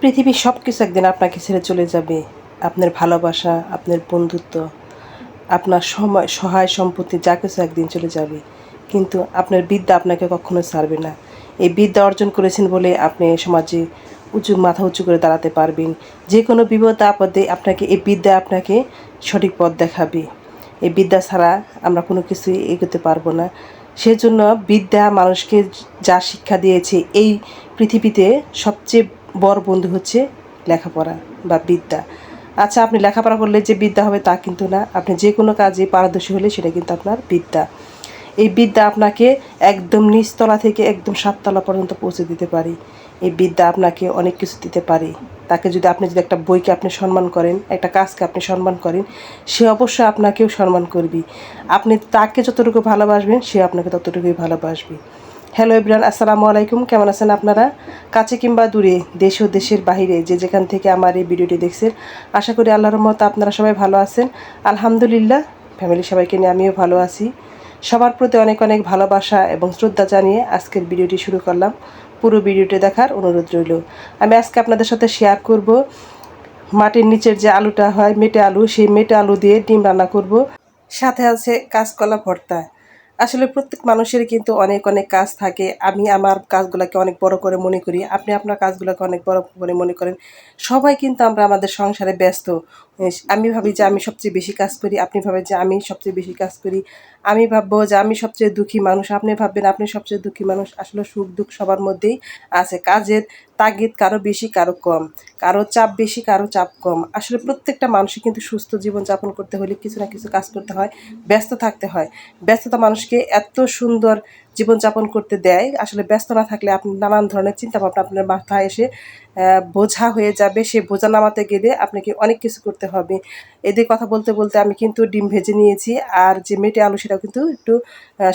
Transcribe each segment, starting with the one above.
পৃথিবীর সব কিছু একদিন আপনাকে ছেড়ে চলে যাবে। আপনার ভালোবাসা, আপনার বন্ধুত্ব, আপনার সময়, সহায় সম্পত্তি, যা কিছু একদিন চলে যাবে। কিন্তু আপনার বিদ্যা আপনাকে কখনো ছাড়বে না। এই বিদ্যা অর্জন করেছেন বলে আপনি সমাজে উঁচু, মাথা উঁচু করে দাঁড়াতে পারবেন। যে কোনো বিপদ, আপদে আপনাকে, এই বিদ্যা আপনাকে সঠিক পথ দেখাবে। এই বিদ্যা ছাড়া আমরা কোনো কিছুই এগোতে পারব না। সেজন্য বিদ্যা মানুষকে যা শিক্ষা দিয়েছে, এই পৃথিবীতে সবচেয়ে বড় বন্ধু হচ্ছে লেখাপড়া বা বিদ্যা। আচ্ছা আপনি লেখাপড়া করলে যে বিদ্যা হবে তা কিন্তু না। আপনি যে কোনো কাজে পারদর্শী হলে সেটা কিন্তু আপনার বিদ্যা। এই বিদ্যা আপনাকে একদম নিচতলা থেকে একদম সাততলা পর্যন্ত পৌঁছে দিতে পারে। এই বিদ্যা আপনাকে অনেক কিছু দিতে পারে। তাকে যদি আপনি যদি একটা বইকে আপনি সম্মান করেন, একটা কাজকে আপনি সম্মান করেন, সে অবশ্যই আপনাকেও সম্মান করবে। আপনি তাকে যতটুকু ভালোবাসবেন, সে আপনাকে ততটুকুই ভালোবাসবে। হ্যালো ইব্রান আসসালামু আলাইকুম। কেমন আছেন আপনারা? কাছে কিংবা দূরে, দেশ ও দেশের বাহিরে যে যেখান থেকে আমার এই ভিডিওটি দেখছেন, আশা করি আল্লাহর মতো আপনারা সবাই ভালো আছেন। আলহামদুলিল্লাহ ফ্যামিলি সবাইকে নিয়ে আমিও ভালো আছি। সবার প্রতি অনেক অনেক ভালোবাসা এবং শ্রদ্ধা জানিয়ে আজকের ভিডিওটি শুরু করলাম। পুরো ভিডিওটি দেখার অনুরোধ রইল। আমি আজকে আপনাদের সাথে শেয়ার করব মাটির নিচের যে আলুটা হয়, মেটে আলু, সেই মেটে আলু দিয়ে ডিম রান্না করব। সাথে আছে কাঁচকলা ভর্তা। আসলে প্রত্যেক মানুষের কিন্তু অনেক অনেক কাজ থাকে। আমি আমার কাজগুলোকে অনেক বড় করে মনে করি। আপনি আপনার কাজগুলোকে অনেক বড় করে মনে করেন। সবাই কিন্তু আমরা আমাদের সংসারে ব্যস্ত। আমি ভাবি যে আমি সবচেয়ে বেশি কাজ করি, আপনি ভাবেন যে আমি সবচেয়ে বেশি কাজ করি। আমি ভাববো যে আমি সবচেয়ে দুঃখী মানুষ, আপনি ভাববেন আপনি সবচেয়ে দুঃখী মানুষ, আসলে সুখ দুঃখ সবার মধ্যেই আছে। কাজের তাগিদ কারও বেশি, কারও কম। কারও চাপ বেশি, কারও চাপ কম। আসলে প্রত্যেকটা মানুষই কিন্তু সুস্থ জীবন যাপন করতে হলে কিছু না কিছু কাজ করতে হয়, ব্যস্ত থাকতে হয়। ব্যস্ততা মানুষকে এত সুন্দর জীবনযাপন করতে দেয়, আসলে ব্যস্ত না থাকলে আপনি নানান ধরনের চিন্তাভাবনা আপনার মাথায় এসে বোঝা হয়ে যাবে। সে বোঝা নামাতে গেলে আপনাকে অনেক কিছু করতে হবে। এদের কথা বলতে বলতে আমি কিন্তু ডিম ভেজে নিয়েছি আর যে মেটে আলু সেটাও কিন্তু একটু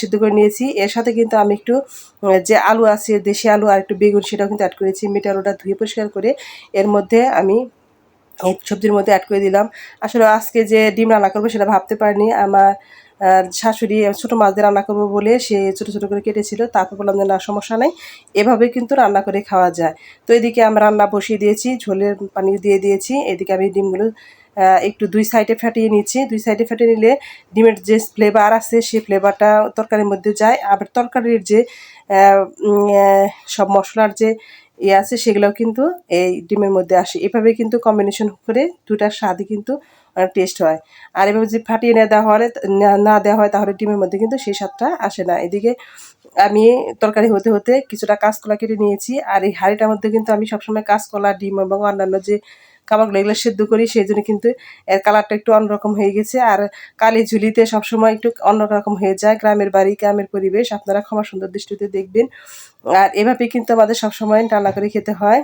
সিদ্ধ করে নিয়েছি। এর সাথে কিন্তু আমি একটু যে আলু আছে, দেশি আলু আর একটু বেগুন সেটাও কিন্তু অ্যাড করেছি। মেটে আলুটা ধুয়ে পরিষ্কার করে এর মধ্যে আমি এই সবজির মধ্যে অ্যাড করে দিলাম। আসলে আজকে যে ডিম রান্না করব সেটা ভাবতে পারিনি। আমার শাশুড়ি ছোটো মাছ দিয়ে রান্না করব বলে সে ছোটো ছোটো করে কেটেছিল। তারপর বললাম যে, না, সমস্যা নেই। এভাবে কিন্তু রান্না করে খাওয়া যায়। তো এদিকে আমি রান্না বসিয়ে দিয়েছি, ঝোলের পানি দিয়ে দিয়েছি। এদিকে আমি ডিমগুলো একটু দুই সাইডে ফাটিয়ে নিচ্ছি। দুই সাইডে ফাটিয়ে নিলে ডিমের যে ফ্লেভার আছে, সেই ফ্লেভারটা তরকারির মধ্যে যায়। আবার তরকারির যে সব মশলার যে ইয়ে আছে, সেগুলোও কিন্তু এই ডিমের মধ্যে আসে। এভাবে কিন্তু কম্বিনেশন করে দুটার স্বাদই কিন্তু অনেক টেস্ট হয়। আর এভাবে যদি ফাটিয়ে না দেওয়া হয় না দেওয়া হয়, তাহলে ডিমের মধ্যে কিন্তু সেই স্বাদটা আসে না। এদিকে আমি তরকারি হতে হতে কিছুটা কাঁচকলা কেটে নিয়েছি। আর এই হাঁড়িটার মধ্যে কিন্তু আমি সবসময় কাঁচকলা, ডিম এবং অন্যান্য যে খাবারগুলো এগুলো সেদ্ধ করি, সেই জন্য কিন্তু এর কালারটা একটু অন্যরকম হয়ে গেছে। আর কালি ঝুলিতে সবসময় একটু অন্যরকম হয়ে যায়। গ্রামের বাড়ি, গ্রামের পরিবেশ, আপনারা ক্ষমা সুন্দর দৃষ্টিতে দেখবেন। আর এভাবে কিন্তু আমাদের সবসময় রান্না করে খেতে হয়।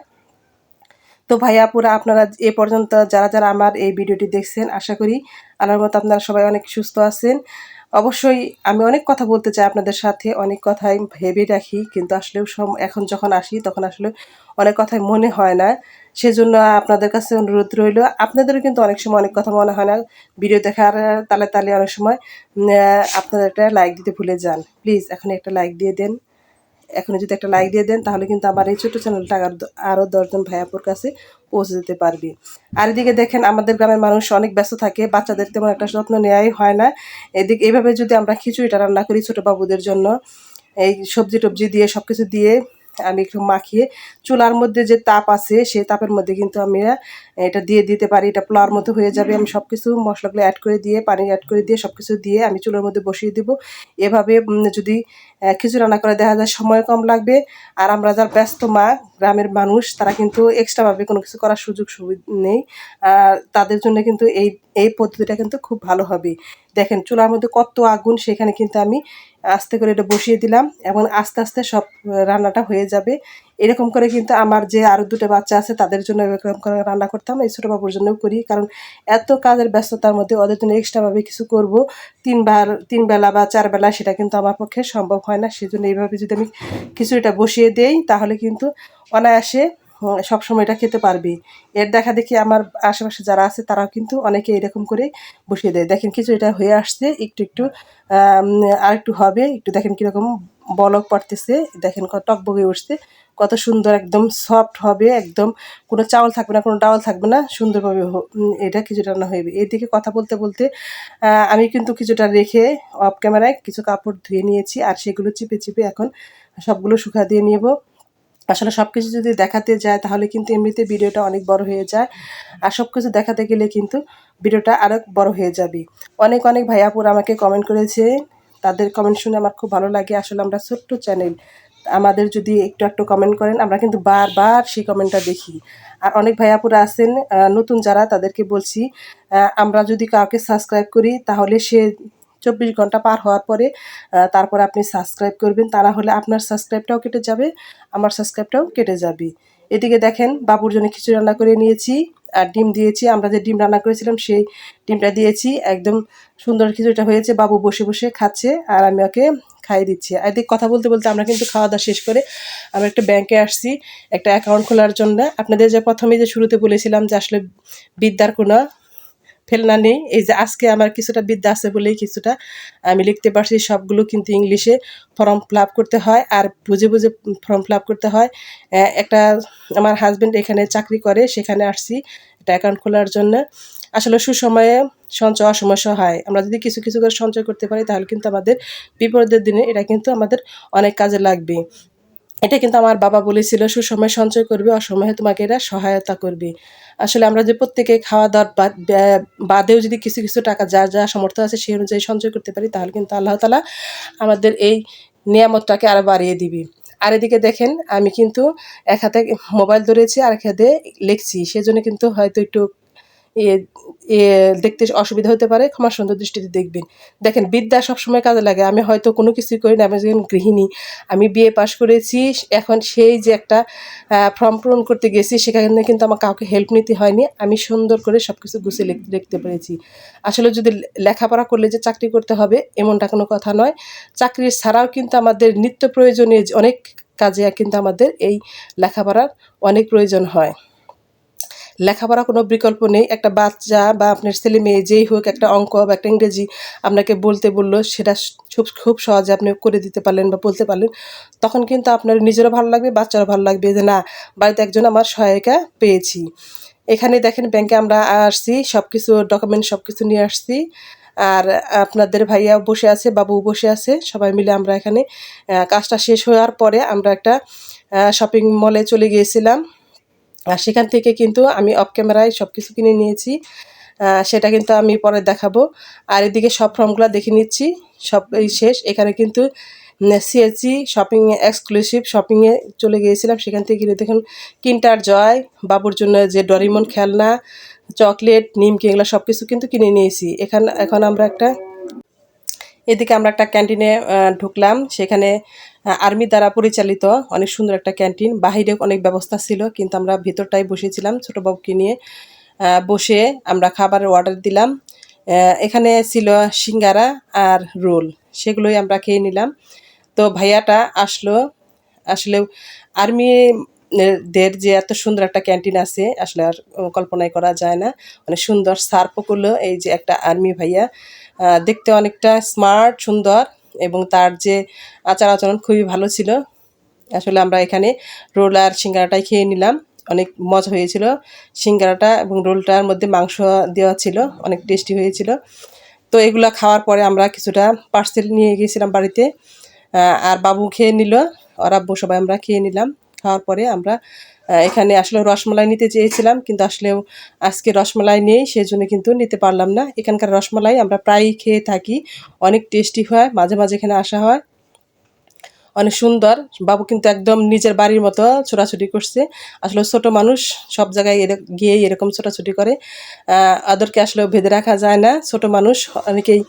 তো ভাইয়া পুরা আপনারা এ পর্যন্ত যারা যারা আমার এই ভিডিওটি দেখছেন, আশা করি আমার মতো আপনারা সবাই অনেক সুস্থ আছেন। অবশ্যই আমি অনেক কথা বলতে চাই আপনাদের সাথে, অনেক কথাই ভেবে রাখি, কিন্তু আসলে এখন যখন আসি, তখন আসলে অনেক কথাই মনে হয় না। সেজন্য আপনাদের কাছে অনুরোধ রইল। আপনাদেরও কিন্তু অনেক সময় অনেক কথা মনে হয় না। ভিডিও দেখার তালে তালে অনেক সময় আপনাদের একটা লাইক দিতে ভুলে যান। প্লিজ এখন একটা লাইক দিয়ে দেন। এখন যদি একটা লাইক দিয়ে দেন, তাহলে কিন্তু আমার এই ছোটো চ্যানেলটা আরও দশজন ভাইয়াপুর কাছে পৌঁছে যেতে পারবে। আর এদিকে দেখেন, আমাদের গ্রামের মানুষ অনেক ব্যস্ত থাকে। বাচ্চাদের তেমন একটা যত্ন নেওয়াই হয় না। এদিকে, এইভাবে যদি আমরা খিচুড়িটা রান্না করি ছোটো বাবুদের জন্য, এই সবজি টবজি দিয়ে সব কিছু দিয়ে আমি একটু মাখিয়ে চুলার মধ্যে যে তাপ আছে সেই তাপের মধ্যে কিন্তু আমি এটা দিয়ে দিতে পারি। এটা পোলার মতো হয়ে যাবে। আমি সব কিছু মশলাগুলো অ্যাড করে দিয়ে, পানি অ্যাড করে দিয়ে সব কিছু দিয়ে আমি চুলার মধ্যে বসিয়ে দেব। এভাবে যদি কিছু রান্না করে দেখা যায় সময় কম লাগবে। আর আমরা যার ব্যস্ত মা, গ্রামের মানুষ, তারা কিন্তু এক্সট্রাভাবে কোনো কিছু করার সুযোগ সুবিধা নেই। তাদের জন্য কিন্তু এই এই পদ্ধতিটা কিন্তু খুব ভালো হবে। দেখেন, চুলার মধ্যে কত আগুন, সেখানে কিন্তু আমি আস্তে করে এটা বসিয়ে দিলাম এবং আস্তে আস্তে সব রান্নাটা হয়ে যাবে। এরকম করে কিন্তু আমার যে আরও দুটো বাচ্চা আছে, তাদের জন্য এরকম করে রান্না করতাম। এই ছোটো বাবুর জন্যও করি, কারণ এত কাজের ব্যস্ততার মধ্যে ওদের জন্য এক্সট্রাভাবে কিছু করব। তিনবার তিন বেলা বা চার বেলা সেটা কিন্তু আমার পক্ষে সম্ভব হয় না। সেজন্য এইভাবে যদি আমি কিছু এটা বসিয়ে দেই, তাহলে কিন্তু অনায়াসে সবসময় এটা খেতে পারবি। এর দেখা দেখি আমার আশেপাশে যারা আছে, তারাও কিন্তু অনেকে এরকম করে বসিয়ে দেয়। দেখেন কিছু এটা হয়ে আসছে, একটু একটু আর একটু হবে, একটু দেখেন কীরকম বলক পড়তেছে। দেখেন টক বগে উঠছে। কত সুন্দর, একদম সফট হবে, একদম কোনো চাউল থাকবে না, কোনো ডাউল থাকবে না, সুন্দরভাবে এটা খিচুড়ি রান্না হবে এদিকে কথা বলতে বলতে আমি কিন্তু কিছুটা রেখে অফ ক্যামেরায় কিছু কাপড় ধুয়ে নিয়েছি, আর সেগুলো চিপে চিপে এখন সবগুলো শুকা দিয়ে নেব। আসলে সব কিছু যদি দেখাতে যায়, তাহলে কিন্তু এমনিতে ভিডিওটা অনেক বড় হয়ে যায়। আর সব কিছু দেখাতে গেলে কিন্তু ভিডিওটা আরও বড় হয়ে যাবে। অনেক অনেক ভাইয়াপুর আমাকে কমেন্ট করেছে। তাদের কমেন্ট শুনে আমার খুব ভালো লাগে। আসলে আমরা ছোট্ট চ্যানেল আমাদের যদি একটু একটু কমেন্ট করেন, আমরা কিন্তু বারবার সেই কমেন্টটা দেখি। আর অনেক ভাইয়াপুরা আছেন নতুন যারা, তাদেরকে বলছি আমরা যদি কাউকে সাবস্ক্রাইব করি, তাহলে সে চব্বিশ ঘণ্টা পার হওয়ার পরে তারপরে আপনি সাবস্ক্রাইব করবেন, তা না হলে আপনার সাবস্ক্রাইবটাও কেটে যাবে, আমার সাবস্ক্রাইবটাও কেটে যাবে। এদিকে দেখেন, বাবুর জন্য খিচুড়ি রান্না করে নিয়েছি, আর ডিম দিয়েছি। আমরা যে ডিম রান্না করেছিলাম, সেই ডিমটা দিয়েছি। একদম সুন্দর খিচুড়িটা হয়েছে, বাবু বসে বসে খাচ্ছে, আর আমি ওকে খাইয়ে দিচ্ছি। আর এদিকে কথা বলতে বলতে আমরা কিন্তু খাওয়া দাওয়া শেষ করে আমরা একটা ব্যাংকে আসছি, একটা অ্যাকাউন্ট খোলার জন্য। আপনাদের যে প্রথমে যে শুরুতে বলেছিলাম যে আসলে বিদ্যার কোনো ফেলনা নেই। এই যে আজকে আমার কিছুটা বিদ্যা আছে বলেই কিছুটা আমি লিখতে পারছি, সবগুলো কিন্তু ইংলিশে ফর্ম ফিল করতে হয় আর বুঝে বুঝে ফর্ম ফিল করতে হয়। একটা আমার হাজব্যান্ড এখানে চাকরি করে, সেখানে আসছি একটা অ্যাকাউন্ট খোলার জন্য। আসলে সুসময়ে সঞ্চয় অসময় সহায় আমরা যদি কিছু কিছু করে সঞ্চয় করতে পারি তাহলে কিন্তু আমাদের বিপদের দিনে এটা কিন্তু আমাদের অনেক কাজে লাগবে এটা কিন্তু আমার বাবা বলেছিল, সুসময় সঞ্চয় করবে, অসময়ে তোমাকে এরা সহায়তা করবে। আসলে আমরা যে প্রত্যেকে খাওয়া দাওয়ার বাদ- বাদেও যদি কিছু কিছু টাকা যা যা সামর্থ্য আছে সেই অনুযায়ী সঞ্চয় করতে পারি, তাহলে কিন্তু আল্লাহ তালা আমাদের এই নিয়ামতটাকে আরও বাড়িয়ে দিবি। আর এদিকে দেখেন, আমি কিন্তু এক হাতে মোবাইল ধরেছি আর এক হাতে লিখছি, সেজন্য কিন্তু হয়তো একটু দেখতে অসুবিধা হতে পারে ক্ষমা সুন্দর দৃষ্টিতে দেখবেন। দেখেন, বিদ্যা সবসময় কাজে লাগে। আমি হয়তো কোনো কিছুই করি না আমি একজন গৃহিণী। আমি বিএ পাশ করেছি, এখন সেই যে একটা ফর্ম পূরণ করতে গেছি, সেখানে কিন্তু আমার কাউকে হেল্প নিতে হয়নি। আমি সুন্দর করে সব কিছু গুছিয়ে লিখ- লিখতে পেরেছি। আসলে যদি লেখাপড়া করলে যে চাকরি করতে হবে, এমনটা কোনো কথা নয়। চাকরি ছাড়াও কিন্তু আমাদের নিত্য প্রয়োজনীয় অনেক কাজে কিন্তু আমাদের এই লেখাপড়ার অনেক প্রয়োজন হয়। লেখাপড়া কোনো বিকল্প নেই। একটা বাচ্চা বা আপনার ছেলে মেয়ে যেই হোক, একটা অঙ্ক বা একটা ইংরেজি আপনাকে বলতে বলল, সেটা খুব খুব সহজে আপনি করে দিতে পারলেন বা বলতে পারলেন। তখন কিন্তু আপনার নিজেরও ভালো লাগবে, বাচ্চারও ভালো লাগবে যে না, বাড়িতে একজন আমার সহায়িকা পেয়েছি। এখানে দেখেন ব্যাংকে আমরা আসছি সব কিছু ডকুমেন্ট সব কিছু নিয়ে আসছি। আর আপনাদের ভাইয়া বসে আছে, বাবু বসে আছে, সবাই মিলে আমরা এখানে কাজটা শেষ হওয়ার পরে আমরা একটা শপিং মলে চলে গিয়েছিলাম। আর সেখান থেকে কিন্তু আমি অফ ক্যামেরায় সব কিছু কিনে নিয়েছি। সেটা কিন্তু আমি পরে দেখাবো। আর এদিকে সব ফর্মগুলো দেখে নিচ্ছি। সব এই শেষ। এখানে কিন্তু সিএসি শপিং এক্সক্লুসিভ শপিংয়ে চলে গিয়েছিলাম। সেখান থেকে কিনে দেখুন কিন্টার জয়, বাবুর জন্য যে ডরিমন খেলনা, চকলেট, নিমকি, এগুলো সব কিছু কিন্তু কিনে নিয়েছি। এখান, এখন আমরা একটা এদিকে আমরা একটা ক্যান্টিনে ঢুকলাম। সেখানে আর্মি দ্বারা পরিচালিত অনেক সুন্দর একটা ক্যান্টিন। বাহিরে অনেক ব্যবস্থা ছিল, কিন্তু আমরা ভিতরটাই বসেছিলাম ছোটো বাবুকে নিয়ে। বসে আমরা খাবারের অর্ডার দিলাম। এখানে ছিল সিঙ্গারা আর রোল, সেগুলোই আমরা খেয়ে নিলাম। তো ভাইয়াটা আসলো। আসলে আর্মি দের যে এত সুন্দর একটা ক্যান্টিন আছে, আসলে আর কল্পনাই করা যায় না। অনেক সুন্দর সার্পও করল এই যে একটা আর্মি ভাইয়া। দেখতে অনেকটা স্মার্ট, সুন্দর এবং তার যে আচার আচরণ খুবই ভালো ছিল। আসলে আমরা এখানে রোল আর সিঙ্গারাটাই খেয়ে নিলাম। অনেক মজা হয়েছিল। সিঙ্গারাটা এবং রোলটার মধ্যে মাংস দেওয়া ছিল, অনেক টেস্টি হয়েছিল। তো এগুলো খাওয়ার পরে আমরা কিছুটা পার্সেল নিয়ে গিয়েছিলাম বাড়িতে। আর বাবু খেয়ে নিল। ওরা সবাই আমরা খেয়ে নিলাম। খাওয়ার পরে আমরা এখানে আসলে রসমালাই নিতে চেয়েছিলাম, কিন্তু আসলেও আজকে রসমালাই নেই, সেজন্য কিন্তু নিতে পারলাম না। এখানকার রসমালাই আমরা প্রায়ই খেয়ে থাকি, অনেক টেস্টি হয়, মাঝে মাঝে এখানে আসা হয়। অনেক সুন্দর, বাবু কিন্তু একদম নিজের বাড়ির মতো ছোটাছুটি করছে। আসলে ছোট মানুষ, সব জায়গায় গিয়েই এরকম ছোটাছুটি করে। আদরকে আসলে ভেদে রাখা যায় না, ছোট মানুষ, অনেকেই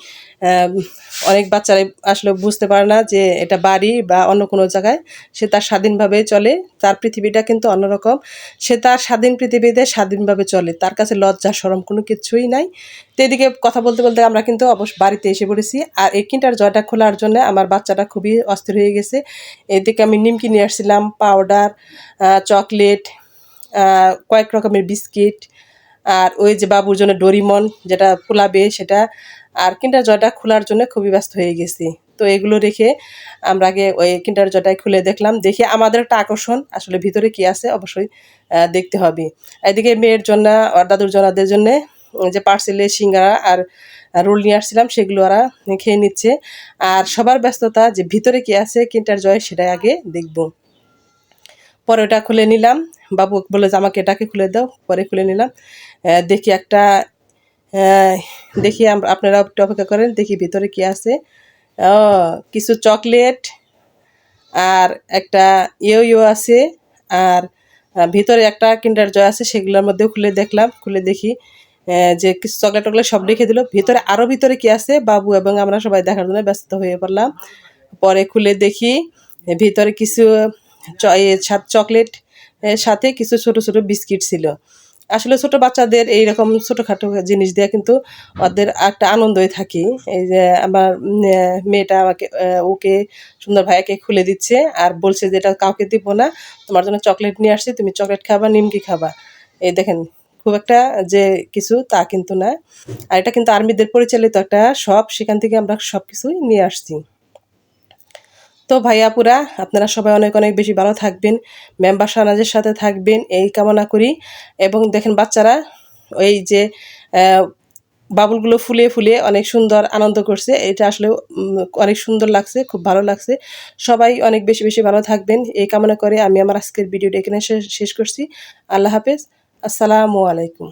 অনেক বাচ্চারাই আসলে বুঝতে পারে না যে এটা বাড়ি বা অন্য কোনো জায়গায়। সে তার স্বাধীনভাবে চলে, তার পৃথিবীটা কিন্তু অন্যরকম। সে তার স্বাধীন পৃথিবীতে স্বাধীনভাবে চলে, তার কাছে লজ্জা সরম কোনো কিছুই নাই। তো এদিকে কথা বলতে বলতে আমরা কিন্তু অবশ্য বাড়িতে এসে পড়েছি। আর এই কিনটার জয়টা খোলার জন্য আমার বাচ্চাটা খুবই অস্থির হয়ে গেছে। এদিকে আমি নিমকি নিয়ে আসছিলাম, পাউডার চকলেট কয়েক রকমের বিস্কিট আর ওই যে বাবুর জন্য ডোরিমন যেটা ফুলাবে সেটা, আর কিন্টার জয়টা খোলার জন্য খুবই ব্যস্ত হয়ে গেছি। তো এগুলো রেখে আমরা আগে ওই কিন্ডার জয়টাই খুলে দেখলাম, দেখে আমাদের একটা আকর্ষণ, আসলে ভিতরে কি আছে অবশ্যই দেখতে হবে। এদিকে মেয়ের জন্য আর দাদুর জনাদের জন্য যে পার্সেলে সিঙ্গারা আর রোল নিয়ে আসছিলাম, সেগুলো ওরা খেয়ে নিচ্ছে। আর সবার ব্যস্ততা যে ভিতরে কি আছে কিন্টার জয় সেটাই আগে দেখব। পরে ওটা খুলে নিলাম বাবু বলে যে, আমাকে এটাকে খুলে দাও। পরে খুলে নিলাম। দেখি একটা দেখি আপনারা একটু অপেক্ষা করেন, দেখি ভিতরে কি আছে। ও, কিছু চকলেট আর একটা ইয়ো ইয়ো আছে আর ভিতরে একটা কিন্ডার জয় আছে, সেগুলোর মধ্যেও খুলে দেখলাম। খুলে দেখি যে কিছু চকলেট টকলেট সব রেখে দিল। ভিতরে আরও ভিতরে কি আছে? বাবু এবং আমরা সবাই দেখার জন্য ব্যস্ত হয়ে পড়লাম। পরে খুলে দেখি ভিতরে কিছু চকলেট সাথে কিছু ছোট ছোট বিস্কিট ছিল। আসলে ছোট বাচ্চাদের এইরকম ছোটোখাটো জিনিস দিয়ে কিন্তু ওদের একটা আনন্দই থাকি। এই যে আমার মেয়েটা আমাকে ওকে সুন্দর ভাইয়াকে খুলে দিচ্ছে আর বলছে যে, এটা কাউকে দিব না, তোমার জন্য চকলেট নিয়ে আসছি, তুমি চকলেট খাবা, নিমকি খাবা। এই দেখেন, খুব একটা যে কিছু তা কিন্তু না। আর এটা কিন্তু আর্মিদের পরিচালিত একটা শপ, সেখান থেকে আমরা সব কিছুই নিয়ে আসছি। তো ভাইয়াপুরা আপনারা সবাই অনেক অনেক বেশি ভালো থাকবেন, মেম্বার সানাজের সাথে থাকবেন, এই কামনা করি। এবং দেখেন বাচ্চারা, ওই যে বাবুলগুলো ফুলে ফুলে অনেক সুন্দর আনন্দ করছে। এটা আসলে অনেক সুন্দর লাগছে, খুব ভালো লাগছে। সবাই অনেক বেশি বেশি ভালো থাকবেন। এই কামনা করে আমি আমার আজকের ভিডিওটা এখানে শেষ- শেষ করছি। আল্লাহ হাফেজ। আসসালামু আলাইকুম।